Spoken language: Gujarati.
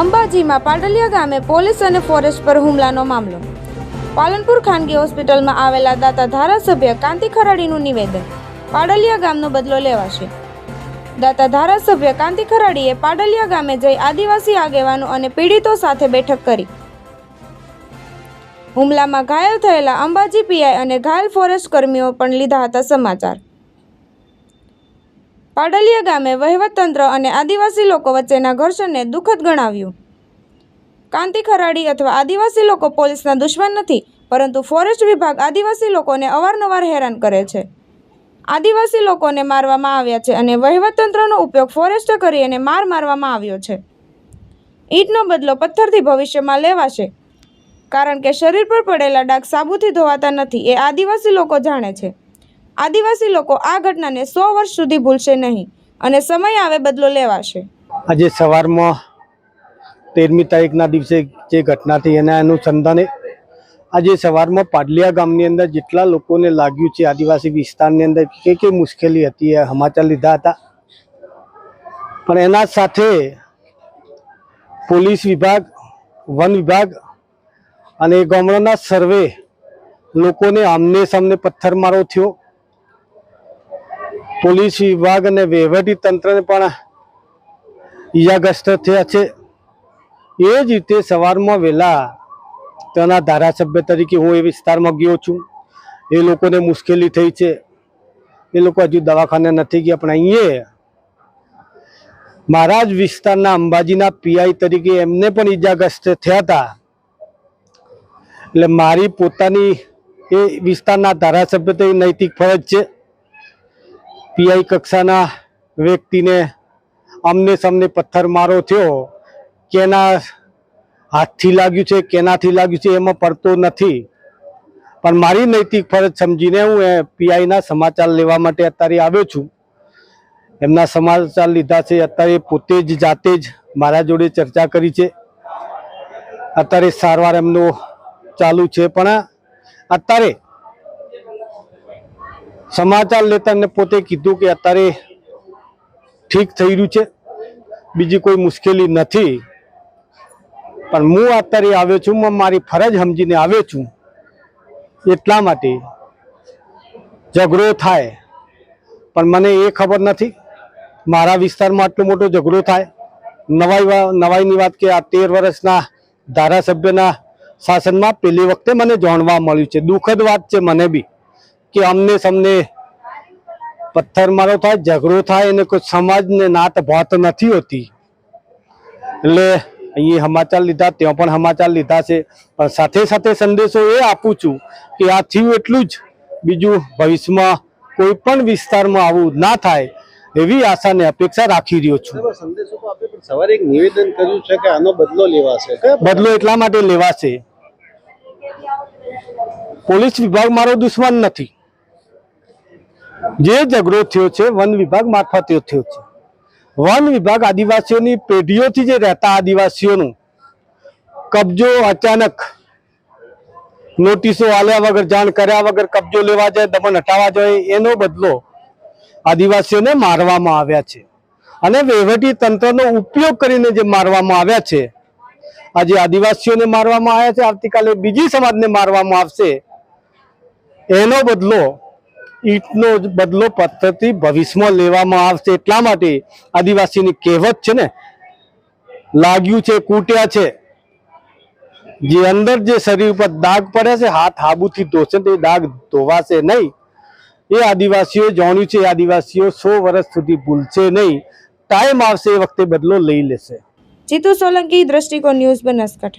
અંબાજીમાં પાટલિયા ગામે પોલીસ અને ફોરેસ્ટ પર હુમલાનો મામલો. પાલનપુર ખાનગી હોસ્પિટલમાં આવેલા દાતા ધારાસભ્ય કાંતિ ખરાડીનું નિવેદન. પાડલિયા ગામનો બદલો લેવાશે. દાતા ધારાસભ્ય કાંતિ ખરાડીએ પાડલિયા ગામે જઈ આદિવાસી આગેવાનો અને પીડિતો સાથે બેઠક કરી. હુમલામાં ઘાયલ થયેલા અંબાજી પીઆઈ અને ઘાયલ ફોરેસ્ટ કર્મીઓ પણ લીધા હતા સમાચાર. પાડલિયા ગામે વહીવટતંત્ર અને આદિવાસી લોકો વચ્ચેના ઘર્ષણને દુઃખદ ગણાવ્યું. કાંતિ ખરાડી અથવા આદિવાસી લોકો પોલીસના દુશ્મન નથી, પરંતુ ફોરેસ્ટ વિભાગ આદિવાસી લોકોને અવારનવાર હેરાન કરે છે. આદિવાસી લોકોને મારવામાં આવ્યા છે અને વહીવટતંત્રનો ઉપયોગ ફોરેસ્ટ કરી અને માર મારવામાં આવ્યો છે. ઈંટનો બદલો પથ્થરથી ભવિષ્યમાં લેવાશે, કારણ કે શરીર પર પડેલા ડાઘ સાબુથી ધોવાતા નથી, એ આદિવાસી લોકો જાણે છે. આદિવાસી લોકો આ ઘટનાને સો વર્ષ સુધી ભૂલશે નહીં અને સમય આવે બદલો લેવાશે. આજે સવારમાં તેરમી તારીખના દિવસે જે ઘટના થઈ એના અનુસંધાને આજે સવારમાં પાડલિયા ગામની અંદર જેટલા લોકોને લાગ્યું છે આદિવાસી વિસ્તારની અંદર કે કઈ મુશ્કેલી હતી, એ સમાચાર લીધા હતા. પણ એના સાથે પોલીસ વિભાગ, વન વિભાગ અને ગામડાના સર્વે લોકોને આમને સામને પથ્થરમારો થયો. પોલીસ વિભાગ અને વહીવટી તંત્રને પણ ઈજાગ્રસ્ત થયા છે. એ જ રીતે સવારમાં વહેલા તેના ધારાસભ્ય તરીકે હું એ વિસ્તારમાં ગયો છું. એ લોકોને મુશ્કેલી થઈ છે. એ લોકો હજુ દવાખાને નથી ગયા, પણ અહીંયા મારા જ વિસ્તારના અંબાજીના પીઆઈ તરીકે એમને પણ ઈજાગ્રસ્ત થયા હતા. એટલે મારી પોતાની એ વિસ્તારના ધારાસભ્ય તરીકે નૈતિક ફરજ છે. પીઆઈ કક્ષાના વ્યક્તિને અમને સમને પથ્થર મારો થયો. કેના હાથથી લાગ્યું છે, કેનાથી લાગ્યું છે, એમાં પડતો નથી. પણ મારી નૈતિક ફરજ સમજીને હું એ પીઆઈના સમાચાર લેવા માટે અત્યારે આવ્યો છું. એમના સમાચાર લીધા છે, અત્યારે પોતે જ જાતે જ મારા જોડે ચર્ચા કરી છે. અત્યારે સારવાર એમનો ચાલુ છે, પણ અત્યારે સમાચાર લેતા એમને પોતે કીધું કે અત્યારે ઠીક થઈ રહ્યું છે. બીજી કોઈ મુશ્કેલી નથી. પણ હું અત્યારે આવ્યો છું, હું મારી ફરજ સમજીને આવ્યો છું. એટલા માટે ઝઘડો થાય. પણ મને એ ખબર નથી. મારા વિસ્તારમાં આટલો મોટો ઝઘડો થાય. નવાઈ નવાઈની વાત કે આ તેર વર્ષના ધારાસભ્યના શાસનમાં પહેલી વખતે મને જાણવા મળ્યું છે. દુઃખદ વાત છે મને બી. કે અમને સમને પથ્થરમારો થાય ઝઘડો થાય અને કોઈ સમાજને નાત ભાત નથી હોતી. એટલે અહીં સમાચાર લીધા ત્યાં પણ સમાચાર લીધા છે. પણ સાથે સાથે સંદેશો એ આપું છું કે આ થયું એટલું જ. બીજું ભવિષ્યમાં કોઈ પણ વિસ્તારમાં આવું ના થાય એવી આશા ને અપેક્ષા રાખી રહ્યો છું. સવારે એક નિવેદન કર્યું છે કે આનો બદલો લેવાશે. બદલો એટલા માટે લેવાશે. પોલીસ વિભાગ મારો દુશ્મન નથી. જે ઝઘડો થયો છે, વન વિભાગ મારફતે થયો છે. વન વિભાગ આદિવાસીઓની પેઢીઓથી જે રહેતા આદિવાસીઓનું કબજો અચાનક નોટિસો આલ્યા વગર, જાણ કર્યા વગર કબજો લેવા જાય, દમન હટાવવા જાય, એનો બદલો આદિવાસીઓને મારવામાં આવ્યા છે. અને વહીવટી તંત્રનો ઉપયોગ કરીને જે મારવામાં આવ્યા છે, આજે આદિવાસીઓને મારવામાં આવ્યા છે, આવતીકાલે બીજી સમાજને મારવામાં આવશે. એનો બદલો ઈંટનો જ બદલો પદ્ધતિ ભવિષ્યમાં લેવામાં આવશે એટલા માટે આદિવાસીની કહેવત છે ને, લાગ્યું છે, કૂટ્યા છે. જે અંદર જે શરીર ઉપર દાગ પડે છે, હાથ હાબુથી ધોશે તો દાગ ધોવાશે નહીં. એ આદિવાસીઓ જાણ્યું છે આદિવાસીઓ સો વર્ષ સુધી ભૂલશે નહીં. ટાઈમ આવશે એ વખતે બદલો લઈ લેશે. જીતુ સોલંકી, દ્રષ્ટિકોણ ન્યૂઝ બનાસકાંઠા.